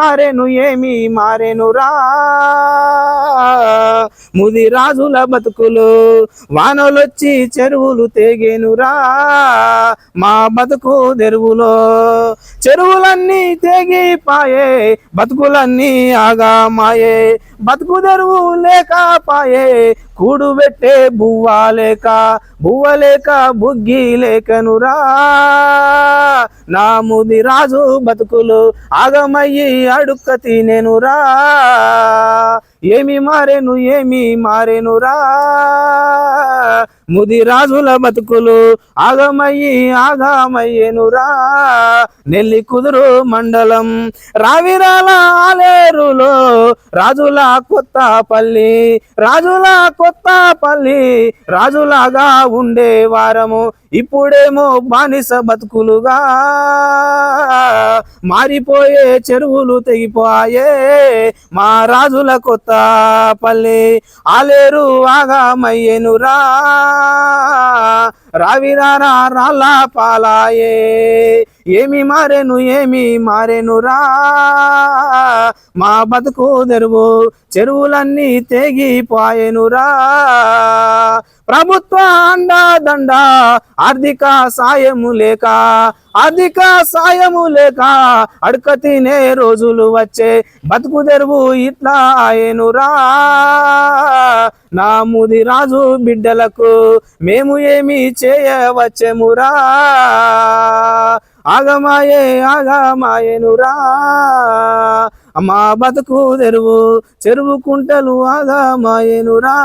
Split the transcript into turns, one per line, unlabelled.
మారేను ఏమి మారేనురా ముది రాజుల బతుకులు వానలొచ్చి చెరువులు తెగేనురా మా బతుకు తెరువులో చెరువులన్నీ తెగిపాయే బతుకులన్నీ ఆగామాయే బతుకు తెరువు లేకపాయే కూడు పెట్టే బువ్వ లేక బువ్వ లేక బుగ్గి లేకనురా నా ముది రాజు బతుకులు ఆగమయ్యి అడుక్క తినేనురా ఏమి మారేను ఏమి మారేనురా ముది రాజుల బతుకులు ఆగమయ్యి ఆగమయ్యేనురా నెల్లి కుదురు మండలం రావిరాల పేరులో రాజుల కొత్త పల్లి రాజుల కొత్త పల్లి రాజులాగా ఉండే వారము ఇప్పుడేమో బానిస బతుకులుగా మారిపోయే చెరువులు తెగిపోయే మా రాజుల కొత్త పల్లి ఆలేరు ఆగామయ్యేనురా రావిరారా రాళ్ళ పాలాయే. ఏమి మారేను ఏమి మారేనురా. మా బతుకు తెరువు చెరువులన్నీ తెగిపోయేనురా. ప్రభుత్వ అండదండ ఆర్థిక సాయము లేక ఆర్థిక సాయము లేక అడక తినే రోజులు వచ్చే బతుకు తెరువు ఇట్లా ఆయనురా నా ముది రాజు బిడ్డలకు మేము ఏమి చేయవచ్చెమురా. ఆగమాయే ఆగమాయనురా. మా బతుకు తెరువు చెరువు కుంటలు ఆగమాయనురా